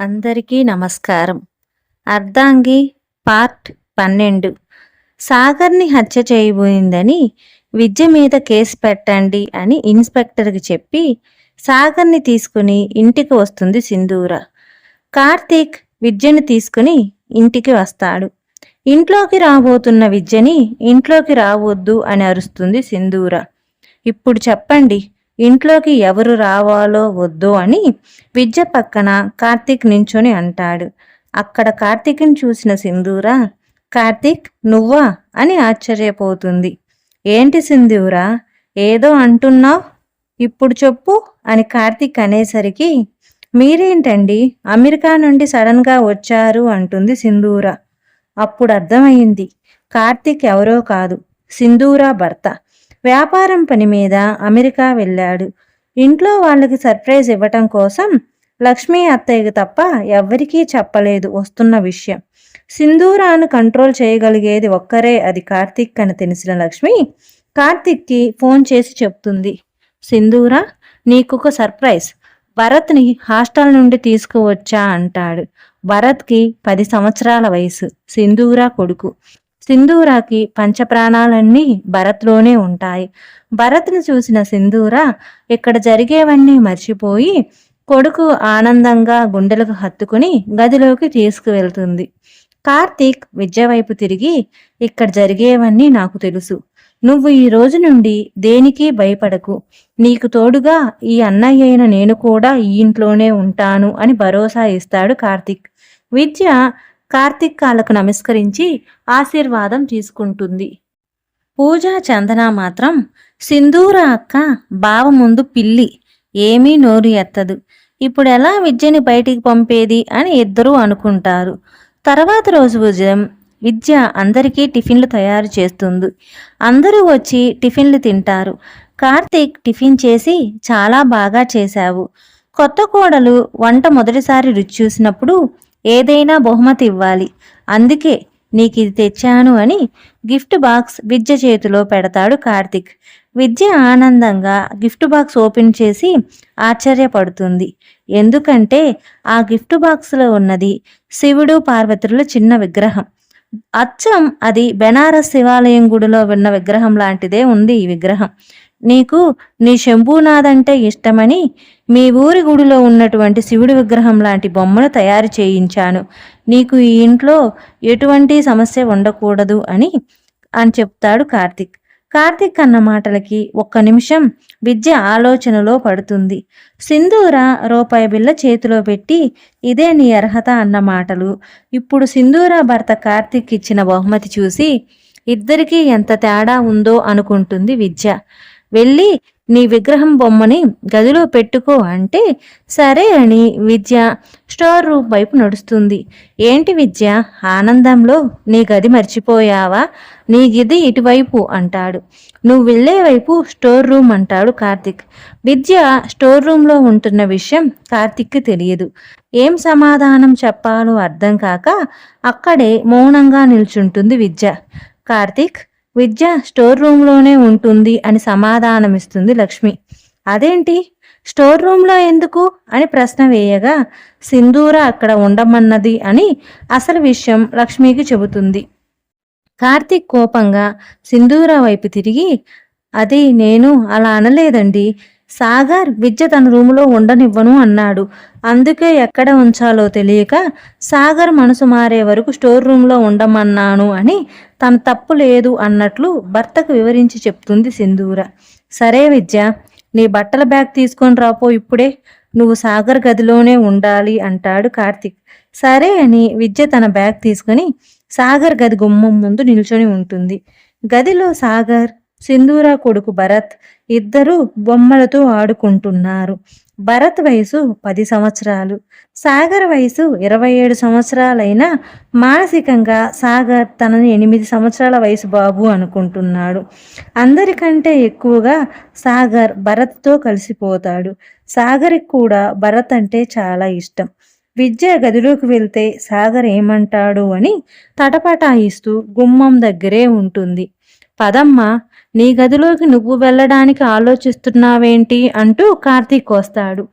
అందరికీ నమస్కారం. అర్ధాంగి పార్ట్ పన్నెండు. సాగర్ని హత్య చేయబోయిందని విద్య మీద కేసు పెట్టండి అని ఇన్స్పెక్టర్కి చెప్పి సాగర్ని తీసుకుని ఇంటికి వస్తుంది సింధూర. కార్తీక్ విద్యను తీసుకుని ఇంటికి వస్తాడు. ఇంట్లోకి రాబోతున్న విద్యని ఇంట్లోకి రావద్దు అని అరుస్తుంది సింధూర. ఇప్పుడు చెప్పండి ఇంట్లోకి ఎవరు రావాలో వద్దు అని విద్య పక్కన కార్తీక్ నించొని అంటాడు. అక్కడ కార్తీక్ని చూసిన సింధూరా కార్తీక్ నువ్వా? అని ఆశ్చర్యపోతుంది. ఏంటి సింధూరా? ఏదో అంటున్నావు? ఇప్పుడు చెప్పు అని కార్తీక్ అనేసరికి మీరేంటండి? అమెరికా నుండి సడన్గా వచ్చారు అంటుంది సింధూర. అప్పుడు అర్థమైంది కార్తీక్ ఎవరో కాదు సింధూరా భర్త. వ్యాపారం పని మీద అమెరికా వెళ్ళాడు. ఇంట్లో వాళ్ళకి సర్ప్రైజ్ ఇవ్వటం కోసం లక్ష్మీ అత్తయ్యకి తప్ప ఎవ్వరికీ చెప్పలేదు వస్తున్న విషయం. సింధూరాను కంట్రోల్ చేయగలిగేది ఒక్కరే అది కార్తిక్ అని తెలిసిన లక్ష్మి కార్తిక్కి ఫోన్ చేసి చెప్తుంది. సింధూరా నీకొక సర్ప్రైజ్. భరత్ని హాస్టల్ నుండి తీసుకువచ్చా అంటాడు. భరత్కి పది సంవత్సరాల వయసు. సింధూరా కొడుకు. సింధూరాకి పంచప్రాణాలన్నీ భరత్లోనే ఉంటాయి. భరత్ను చూసిన సింధూర ఇక్కడ జరిగేవన్నీ మర్చిపోయి కొడుకు ఆనందంగా గుండెలకు హత్తుకుని గదిలోకి తీసుకువెళ్తుంది. కార్తీక్ విద్య వైపు తిరిగి ఇక్కడ జరిగేవన్నీ నాకు తెలుసు. నువ్వు ఈ రోజు నుండి దేనికి భయపడకు. నీకు తోడుగా ఈ అన్నయ్య అయిన నేను కూడా ఈ ఇంట్లోనే ఉంటాను అని భరోసా ఇస్తాడు కార్తీక్. విద్య కార్తీక్ కాళ్ళకు నమస్కరించి ఆశీర్వాదం తీసుకుంటుంది. పూజా చందన మాత్రం సింధూర అక్క బావ ముందు పిల్లి ఏమీ నోరు ఎత్తదు. ఇప్పుడు ఎలా విద్యని బయటికి పంపేది? అని ఇద్దరూ అనుకుంటారు. తర్వాత రోజు ఉదయం విద్య అందరికీ టిఫిన్లు తయారు చేస్తుంది. అందరూ వచ్చి టిఫిన్లు తింటారు. కార్తీక్ టిఫిన్ చేసి చాలా బాగా చేశావు. కొత్త కోడలు వంట మొదటిసారి రుచి చూసినప్పుడు ఏదైనా బహుమతి ఇవ్వాలి. అందుకే నీకు ఇది తెచ్చాను అని గిఫ్ట్ బాక్స్ విద్య చేతిలో పెడతాడు కార్తిక్. విద్య ఆనందంగా గిఫ్ట్ బాక్స్ ఓపెన్ చేసి ఆశ్చర్యపడుతుంది. ఎందుకంటే ఆ గిఫ్ట్ బాక్స్లో ఉన్నది శివుడు పార్వతుల చిన్న విగ్రహం. అచ్చం అది బెనారస్ శివాలయం గుడిలో ఉన్న విగ్రహం లాంటిదే ఉంది ఈ విగ్రహం. నీకు నీ శంభూనాథ్ అంటే ఇష్టమని మీ ఊరి గుడిలో ఉన్నటువంటి శివుడి విగ్రహం లాంటి బొమ్మను తయారు చేయించాను. నీకు ఈ ఇంట్లో ఎటువంటి సమస్య ఉండకూడదు అని అని చెప్తాడు కార్తిక్. కార్తిక్ అన్న మాటలకి ఒక్క నిమిషం విద్య ఆలోచనలో పడుతుంది. సింధూర రూపాయి బిల్ల చేతిలో పెట్టి ఇదే నీ అర్హత అన్న మాటలు. ఇప్పుడు సింధూర భర్త కార్తిక్ ఇచ్చిన బహుమతి చూసి ఇద్దరికీ ఎంత తేడా ఉందో అనుకుంటుంది విద్య. వెళ్ళి నీ విగ్రహం బొమ్మని గదిలో పెట్టుకో అంటే సరే అని విద్య స్టోర్ రూమ్ వైపు నడుస్తుంది. ఏంటి విద్య? ఆనందంలో నీ గది మర్చిపోయావా? నీ గది ఇటువైపు అంటాడు. నువ్వు వెళ్ళే వైపు స్టోర్ రూమ్ అంటాడు కార్తిక్. విద్య స్టోర్ రూమ్లో ఉంటున్న విషయం కార్తిక్కి తెలియదు. ఏం సమాధానం చెప్పాలో అర్థం కాక అక్కడే మౌనంగా నిల్చుంటుంది విద్య. కార్తిక్ విద్య స్టోర్ రూమ్లోనే ఉంటుంది అని సమాధానమిస్తుంది లక్ష్మి. అదేంటి? స్టోర్ రూమ్లో ఎందుకు? అని ప్రశ్న వేయగా సింధూర అక్కడ ఉండమన్నది అని అసలు విషయం లక్ష్మికి చెబుతుంది. కార్తీక్ కోపంగా సింధూర వైపు తిరిగి అది నేను అలా అనలేదండి. సాగర్ విద్య తన రూములో ఉండనివ్వను అన్నాడు. అందుకే ఎక్కడ ఉంచాలో తెలియక సాగర్ మనసు మారే వరకు స్టోర్ రూమ్లో ఉండమన్నాను అని తన తప్పు లేదు అన్నట్లు భర్తకు వివరించి చెప్తుంది సింధూర. సరే విద్య నీ బట్టల బ్యాగ్ తీసుకొని రాపో ఇప్పుడే. నువ్వు సాగర్ గదిలోనే ఉండాలి అంటాడు కార్తిక్. సరే అని విద్య తన బ్యాగ్ తీసుకుని సాగర్ గది గుమ్మం ముందు నిల్చొని ఉంటుంది. గదిలో సాగర్ సింధూర కొడుకు భరత్ ఇద్దరు బొమ్మలతో ఆడుకుంటున్నారు. భరత్ వయసు పది సంవత్సరాలు. సాగర్ వయసు ఇరవై ఏడు సంవత్సరాలైనా మానసికంగా సాగర్ తనని ఎనిమిది సంవత్సరాల వయసు బాబు అనుకుంటున్నాడు. అందరికంటే ఎక్కువగా సాగర్ భరత్తో కలిసిపోతాడు. సాగర్కి కూడా భరత్ అంటే చాలా ఇష్టం. విద్య గదిలోకి వెళ్తే సాగర్ ఏమంటాడు అని తటపటాయిస్తూ గుమ్మం దగ్గరే ఉంటుంది. పదమ్మ నీ గదిలోకి నువ్వు వెళ్ళడానికి ఆలోచిస్తున్నావేంటి? అంటూ కార్తీక్ వస్తాడు.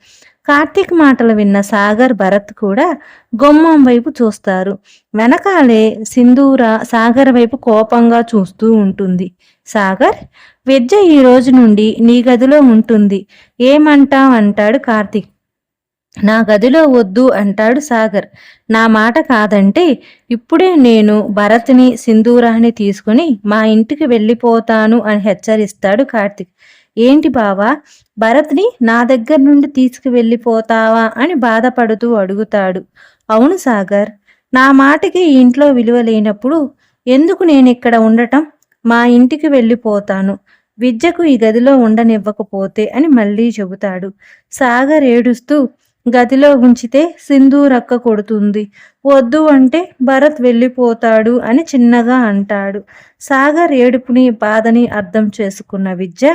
కార్తీక్ మాటలు విన్న సాగర్ భరత్ కూడా గుమ్మం వైపు చూస్తారు. వెనకాలే సింధూర సాగర్ వైపు కోపంగా చూస్తూ ఉంటుంది. సాగర్ విద్య ఈ రోజు నుండి నీ గదిలో ఉంటుంది. ఏమంటావ్ అంటాడు కార్తీక్. నా గదిలో వద్దు అంటాడు సాగర్. నా మాట కాదంటే ఇప్పుడే నేను భరత్ని సింధూరాన్ని తీసుకుని మా ఇంటికి వెళ్ళిపోతాను అని హెచ్చరిస్తాడు కార్తిక్. ఏంటి బావా భరత్ని నా దగ్గర నుండి తీసుకువెళ్ళిపోతావా అని బాధపడుతూ అడుగుతాడు. అవును సాగర్ నా మాటకి ఇంట్లో విలువ లేనప్పుడు ఎందుకు నేను ఇక్కడ ఉండటం? మా ఇంటికి వెళ్ళిపోతాను. విద్యకు ఈ గదిలో ఉండనివ్వకపోతే అని మళ్ళీ చెబుతాడు. సాగర్ ఏడుస్తూ గదిలో ఉంచితే సింధూరక్క కొడుతుంది. వద్దు అంటే భరత్ వెళ్ళిపోతాడు అని చిన్నగా అంటాడు. సాగర్ ఏడుపుని బాధని అర్థం చేసుకున్న విద్య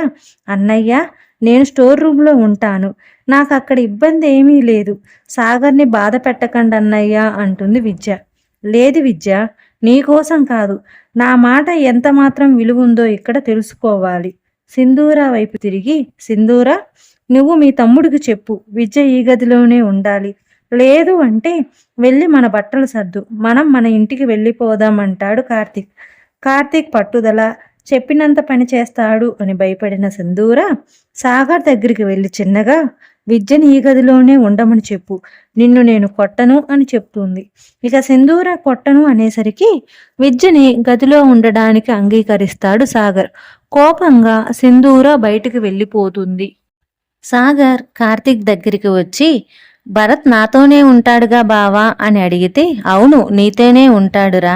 అన్నయ్య నేను స్టోర్ రూమ్లో ఉంటాను. నాకు అక్కడ ఇబ్బంది ఏమీ లేదు. సాగర్ని బాధ పెట్టకండి అన్నయ్య అంటుంది విద్య. లేదు విద్య నీకోసం కాదు. నా మాట ఎంత మాత్రం విలువ ఉందో ఇక్కడ తెలుసుకోవాలి. సింధూరా వైపు తిరిగి సింధూరా నువ్వు మీ తమ్ముడికి చెప్పు విద్య ఈ గదిలోనే ఉండాలి. లేదు అంటే వెళ్ళి మన బట్టలు సర్దు మనం మన ఇంటికి వెళ్ళిపోదాం అంటాడు కార్తీక్. కార్తీక్ పట్టుదల చెప్పినంత పని చేస్తాడు అని భయపడిన సింధూర సాగర్ దగ్గరికి వెళ్ళి చిన్నగా విద్యని ఈ గదిలోనే ఉండమని చెప్పు నిన్ను నేను కొట్టను అని చెప్తుంది. ఇక సింధూర కొట్టను అనేసరికి విద్యని గదిలో ఉండడానికి అంగీకరిస్తాడు సాగర్. కోపంగా సింధూర బయటికి వెళ్ళిపోతుంది. సాగర్ కార్తీక్ దగ్గరికి వచ్చి భరత్ నాతోనే ఉంటాడుగా బావా అని అడిగితే అవును నీతోనే ఉంటాడురా.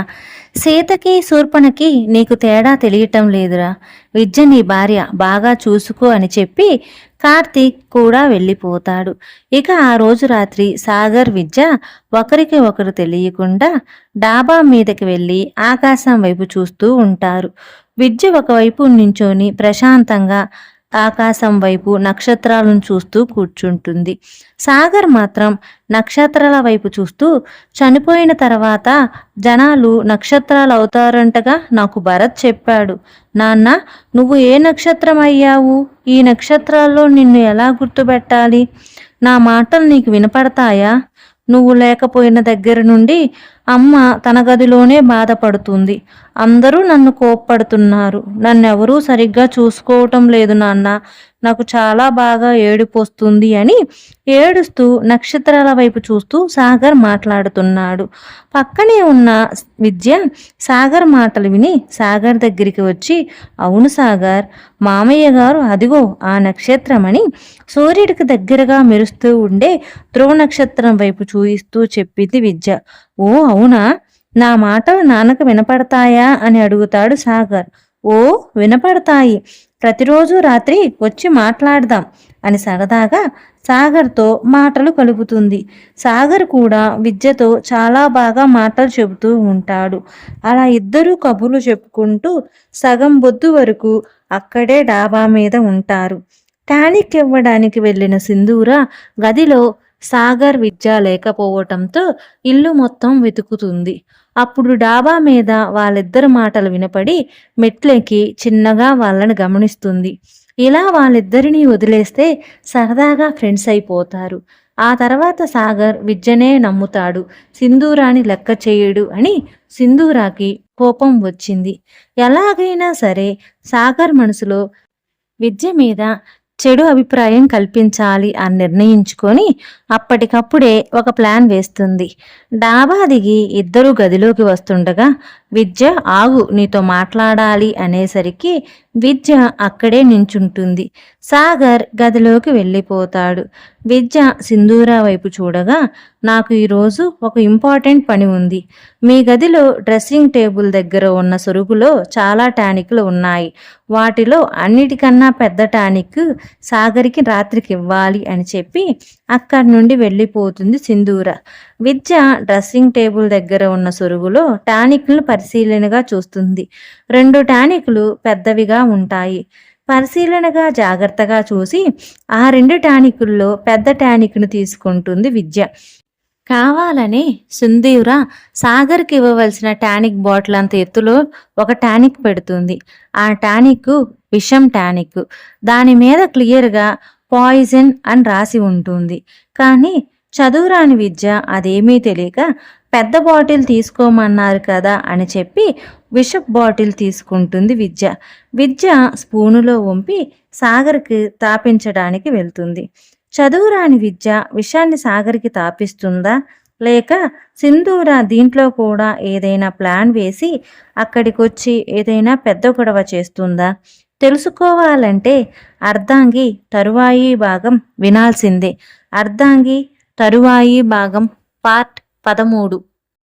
సీతకి శూర్పణకి నీకు తేడా తెలియటం లేదురా. విద్య నీ భార్య బాగా చూసుకో అని చెప్పి కార్తీక్ కూడా వెళ్ళిపోతాడు. ఇక ఆ రోజు రాత్రి సాగర్ విద్య ఒకరికి ఒకరు తెలియకుండా డాబా మీదకి వెళ్ళి ఆకాశం వైపు చూస్తూ ఉంటారు. విద్య ఒకవైపు నించొని ప్రశాంతంగా ఆకాశం వైపు నక్షత్రాలను చూస్తూ కూర్చుంటుంది. సాగర్ మాత్రం నక్షత్రాల వైపు చూస్తూ చనిపోయిన తర్వాత జనాలు నక్షత్రాలు అవుతారంటగా నాకు భరత్ చెప్పాడు. నాన్న నువ్వు ఏ నక్షత్రం అయ్యావు? ఈ నక్షత్రాల్లో నిన్ను ఎలా గుర్తుపెట్టాలి? నా మాటలు నీకు వినపడతాయా? నువ్వు లేకపోయిన దగ్గర నుండి అమ్మ తన గదిలోనే బాధపడుతుంది. అందరూ నన్ను కోప్పడుతున్నారు. నన్నెవరూ సరిగ్గా చూసుకోవటం లేదు నాన్న. నాకు చాలా బాగా ఏడుపొస్తుంది అని ఏడుస్తూ నక్షత్రాల వైపు చూస్తూ సాగర్ మాట్లాడుతున్నాడు. పక్కనే ఉన్న విద్య సాగర్ మాటలు విని సాగర్ దగ్గరికి వచ్చి అవును సాగర్ మామయ్య గారు అదిగో ఆ నక్షత్రమని సూర్యుడికి దగ్గరగా మెరుస్తూ ఉండే ధ్రువ నక్షత్రం వైపు చూయిస్తూ చెప్పింది విద్య. ఓ అవునా? నా మాటలు నాన్నకు వినపడతాయా అని అడుగుతాడు సాగర్. ఓ వినపడతాయి. ప్రతిరోజు రాత్రి వచ్చి మాట్లాడదాం అని సరదాగా సాగర్తో మాటలు కలుపుతుంది. సాగర్ కూడా విద్యతో చాలా బాగా మాటలు చెబుతూ ఉంటాడు. అలా ఇద్దరూ కబుర్లు చెప్పుకుంటూ సగం బొద్దు వరకు అక్కడే డాబా మీద ఉంటారు. టానిక్ ఇవ్వడానికి వెళ్ళిన సింధూర గదిలో సాగర్ విద్య లేకపోవటంతో ఇల్లు మొత్తం వెతుకుతుంది. అప్పుడు డాబా మీద వాళ్ళిద్దరి మాటలు వినపడి మెట్లెక్కి చిన్నగా వాళ్ళని గమనిస్తుంది. ఇలా వాళ్ళిద్దరినీ వదిలేస్తే సరదాగా ఫ్రెండ్స్ అయిపోతారు. ఆ తర్వాత సాగర్ విద్యనే నమ్ముతాడు. సింధూరాని లెక్క చేయడు అని సింధూరాకి కోపం వచ్చింది. ఎలాగైనా సరే సాగర్ మనసులో విద్య మీద చెడు అభిప్రాయం కల్పించాలి అని నిర్ణయించుకొని అప్పటికప్పుడే ఒక ప్లాన్ వేస్తుంది. డాబా దిగి ఇద్దరు గదిలోకి వస్తుండగా విద్య ఆగు నీతో మాట్లాడాలి అనేసరికి విద్య అక్కడే నించుంటుంది. సాగర్ గదిలోకి వెళ్ళిపోతాడు. విద్య సింధూరా వైపు చూడగా నాకు ఈరోజు ఒక ఇంపార్టెంట్ పని ఉంది. మీ గదిలో డ్రెస్సింగ్ టేబుల్ దగ్గర ఉన్న సొరుగులో చాలా టానిక్లు ఉన్నాయి. వాటిలో అన్నిటికన్నా పెద్ద టానిక్ సాగర్కి రాత్రికి ఇవ్వాలి అని చెప్పి అక్కడి నుండి వెళ్ళిపోతుంది సింధూర. విద్య డ్రెస్సింగ్ టేబుల్ దగ్గర ఉన్న సొరుగులో టానిక్లను పరిశీలనగా చూస్తుంది. రెండు టానిక్లు పెద్దవిగా ఉంటాయి. పరిశీలనగా జాగ్రత్తగా చూసి ఆ రెండు టానికుల్లో పెద్ద టానిక్ను తీసుకుంటుంది విద్య. కావాలని సుందీవ్ర సాగర్కి ఇవ్వవలసిన టానిక్ బాటిల్ అంత ఎత్తులో ఒక టానిక్ పెడుతుంది. ఆ టానిక్ విషం టానిక్. దాని మీద క్లియర్గా పాయిజన్ అని రాసి ఉంటుంది. కానీ చదువురాని విద్య అదేమీ తెలియక పెద్ద బాటిల్ తీసుకోమన్నారు కదా అని చెప్పి విషప్ బాటిల్ తీసుకుంటుంది విద్య. విద్య స్పూనులో వంపి సాగర్కి తాపించడానికి వెళ్తుంది. చదువురాని విద్య విషాన్ని సాగర్కి తాపిస్తుందా? లేక సింధూర దీంట్లో కూడా ఏదైనా ప్లాన్ వేసి అక్కడికొచ్చి ఏదైనా పెద్ద గొడవ చేస్తుందా? తెలుసుకోవాలంటే అర్ధాంగి తరువాయి భాగం వినాల్సిందే. అర్ధాంగి తరువాయి భాగం పార్ట్ పదమూడు.